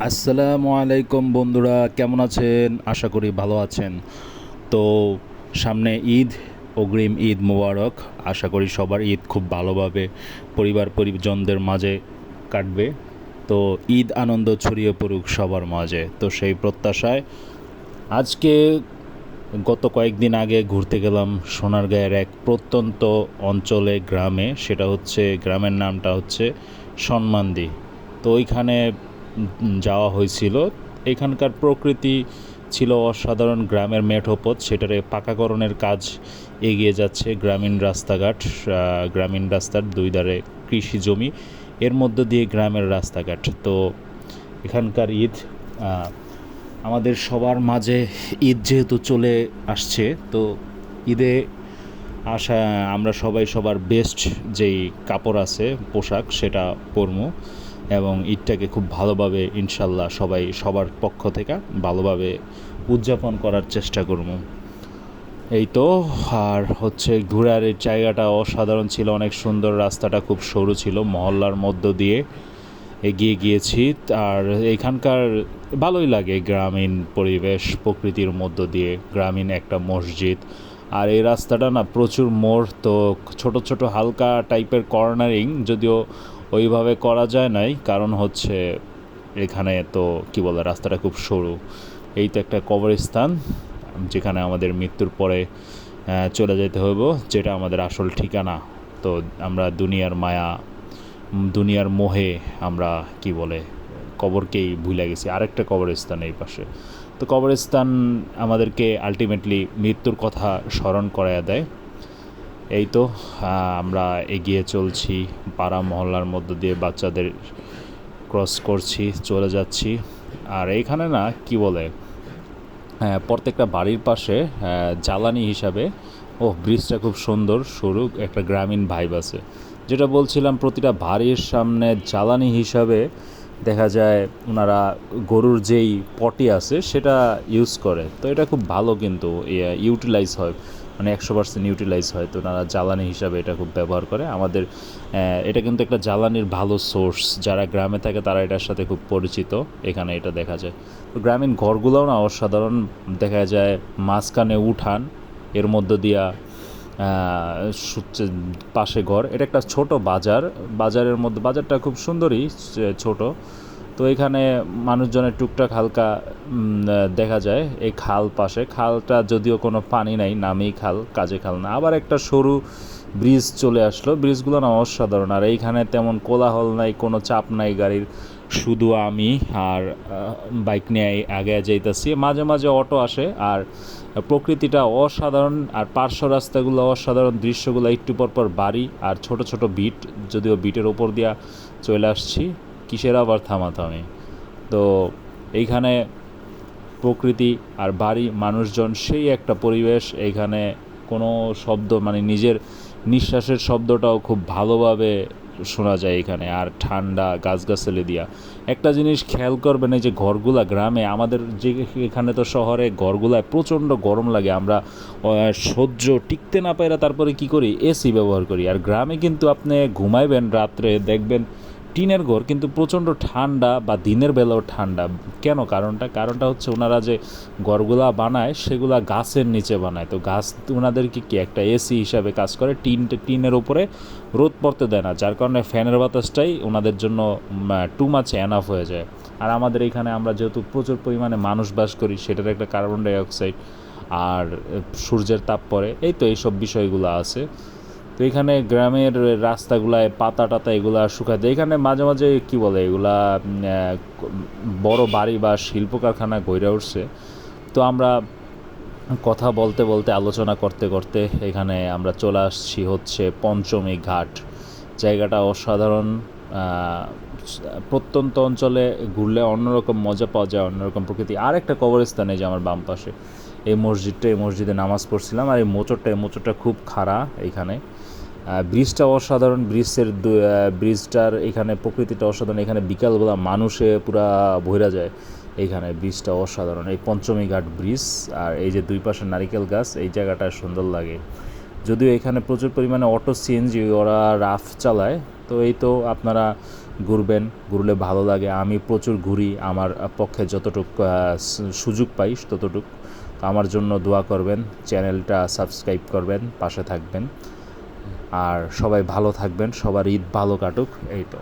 আসসালামু আলাইকুম বন্ধুরা, কেমন আছেন? আশা করি ভালো আছেন। তো সামনে ঈদ, অগ্রিম ঈদ মোবারক। আশা করি সবার ঈদ খুব ভালোভাবে পরিবার পরিজনদের মাঝে কাটবে। তো ঈদ আনন্দ ছড়িয়ে পড়ুক সবার মাঝে। তো সেই প্রত্যাশায় আজকে গত কয়েকদিন আগে ঘুরতে গেলাম সোনারগাঁয়ের এক প্রত্যন্ত অঞ্চলে গ্রামে। সেটা হচ্ছে, গ্রামের নামটা হচ্ছে সন্মান্দি। তো ওইখানে যাওয়া হয়েছিল। এখানকার প্রকৃতি ছিল অসাধারণ গ্রামের মেঠোপথ, সেটারে পাকাকরণের কাজ এগিয়ে যাচ্ছে গ্রামীণ রাস্তাঘাট গ্রামীণ রাস্তার দুই ধারে কৃষি জমি, এর মধ্য দিয়ে গ্রামের রাস্তাঘাট। তো এখানকার ঈদ আমাদের সবার মাঝে ঈদ যেহেতু চলে আসছে, তো ঈদে আসা, আমরা সবাই সবার বেস্ট যেই কাপড় আছে, পোশাক, সেটা পরবো এবং ঈদটাকে খুব ভালোভাবে ইনশাল্লাহ সবাই সবার পক্ষ থেকে ভালোভাবে উদযাপন করার চেষ্টা করব। এই তো, আর হচ্ছে ঘোরার এই জায়গাটা অসাধারণ ছিল, অনেক সুন্দর রাস্তাটা, খুব সরু ছিল, মহল্লার মধ্য দিয়ে এগিয়ে গিয়েছি, আর এখানকার ভালোই লাগে গ্রামীণ পরিবেশ, প্রকৃতির মধ্য দিয়ে, গ্রামীণ একটা মসজিদ। আর এই রাস্তাটা না প্রচুর মোড়, তো ছোট ছোট হালকা টাইপের কর্নারিং যদিও ওইভাবে করা যায় নাই, কারণ হচ্ছে এখানে তো কি বলে, রাস্তাটা খুব সরু। এই তো একটা কবরস্থান, যেখানে আমাদের মৃত্যুর পরে চলে যেতে হইব, যেটা আমাদের আসল ঠিকানা। তো আমরা দুনিয়ার মায়া দুনিয়ার মোহে আমরা কি বলে, কবরকেই ভুলে গেছি। আরেকটা কবরস্থান এই পাশে। তো কবরস্থান আমাদেরকে আলটিমেটলি মৃত্যুর কথা স্মরণ করাইয়া দেয়। এই তো আমরা এগিয়ে চলছি, পাড়া মহল্লার মধ্য দিয়ে বাচ্চাদের ক্রস করছি, চলে যাচ্ছি। আর এইখানে না, কি বলে প্রত্যেকটা বাড়ির পাশে জ্বালানি হিসাবে ও ব্রিজটা খুব সুন্দর, সরু, একটা গ্রামীণ ভাইব আছে। যেটা বলছিলাম, প্রতিটা বাড়ির সামনে জ্বালানি হিসাবে দেখা যায় ওনারা গরুর যেই পটি আছে, সেটা ইউজ করে। তো এটা খুব ভালো কিন্তু ইউটিলাইজ হয়। মানে একশো পার্সেন্ট ইউটিলাইজ হয়। তো ওনারা জ্বালানি হিসাবে এটা খুব ব্যবহার করে। আমাদের এটা কিন্তু একটা জ্বালানির ভালো সোর্স যারা গ্রামে থাকে তারা এটার সাথে খুব পরিচিত। এখানে এটা দেখা যায়। তো গ্রামীণ ঘরগুলোও না অসাধারণ। দেখা যায় মাঝখানে উঠান, এর মধ্য দিয়া পাশে ঘর। এটা একটা ছোট বাজার। বাজারের মধ্যে, বাজারটা খুব সুন্দরই, ছোট। তো এখানে মানুষজনের টুকটাক হালকা দেখা যায় এই খাল পাশে। খালটা যদিও কোনো পানি নাই, নামেই খাল, কাজে খাল না। আবার একটা সরু ব্রিজ চলে আসলো। ব্রিজগুলো না অসাধারণ। আর এইখানে তেমন কোলাহল নাই, কোনো চাপ নাই গাড়ির। শুধু আমি আর বাইক নিয়ে আগে যাইতেছি। মাঝে মাঝে অটো আসে আর প্রকৃতিটা অসাধারণ আর পার্শ্ব রাস্তাগুলো অসাধারণ। দৃশ্যগুলো একটু পর পর বাড়ি আর ছোট ছোট বিট, যদিও বিটের ওপর দিয়া চলে আসছি। কিসের আবার থামাথামি তো এইখানে প্রকৃতি আর বাড়ি, মানুষজন সেই একটা পরিবেশ। এইখানে কোনো শব্দ মানে নিজের নিঃশ্বাসের শব্দটাও খুব ভালোভাবে শোনা যায় এখানে আর ঠান্ডা, গাছগাছালি দিয়া। একটা জিনিস খেয়াল করবেন, এই যে ঘরগুলা গ্রামে, আমাদের যে এখানে তো শহরে ঘরগুলায় প্রচণ্ড গরম লাগে। আমরা সহ্য টিকতে না পাইরা তারপরে কি করি? এসি ব্যবহার করি। আর গ্রামে কিন্তু আপনি ঘুমাইবেন, রাত্রে দেখবেন টিনের ঘর, কিন্তু প্রচণ্ড ঠান্ডা বা দিনের বেলাও ঠান্ডা। কেন? কারণটা কারণটা হচ্ছে ওনারা যে ঘরগুলা বানায়, সেগুলা গাছের নিচে বানায়। তো গাছ ওনাদেরকে কি একটা এসি হিসাবে কাজ করে? টিন, টিনের উপরে রোদ পড়তে দেয় না, যার কারণে ফ্যানের বাতাসটাই ওনাদের জন্য টু মাছ এনাফ হয়ে যায়। আর আমাদের এখানে আমরা যেহেতু প্রচুর পরিমাণে মানুষ বাস করি, সেটার একটা কার্বন ডাইঅক্সাইড আর, সূর্যের তাপ পড়ে, এই তো এইসব বিষয়গুলো আছে। তো এখানে গ্রামের রাস্তাগুলায় পাতা টাতা এগুলা দেয়। এখানে মাঝে মাঝে কি বলে এগুলা বড় বাড়ি বা শিল্প কারখানা গড়ে উঠছে। তো আমরা কথা বলতে বলতে, আলোচনা করতে করতে এখানে আমরা চলে আসছি হচ্ছে পঞ্চমী ঘাট। জায়গাটা অসাধারণ প্রত্যন্ত অঞ্চলে ঘুরলে অন্যরকম মজা পাওয়া যায়, অন্যরকম প্রকৃতি। আর একটা কবরস্থানে যে আমার বাম পাশে। এই মসজিদটা এই মসজিদে নামাজ পড়ছিলাম আর এই মোচরটা এই মোচরটা খুব খাড়া আহ, ব্রিজটা অসাধারণ ব্রিজের ব্রিজটার এখানে প্রকৃতিটা অসাধারণ। এখানে বিকালবেলা মানুষে পুরা ভৈরা যায় এইখানে ব্রিজটা অসাধারণ। এই পঞ্চমী ঘাট ব্রিজ আর এই যে দুই পাশে নারিকেল গাছ এই জায়গাটা সুন্দর লাগে। যদিও এখানে প্রচুর পরিমাণে অটো সিএনজি ওরা রাফ চালায় তো এই তো আপনারা ঘুরবেন ঘুরলে ভালো লাগে। আমি প্রচুর ঘুরি আমার পক্ষে যতটুক সুযোগ পাই ততটুক। তো আমার জন্য দোয়া করবেন, চ্যানেলটা সাবস্ক্রাইব করবেন, পাশে থাকবেন। আর সবাই ভালো থাকবেন, সবার ঈদ ভালো কাটুক, এই তো।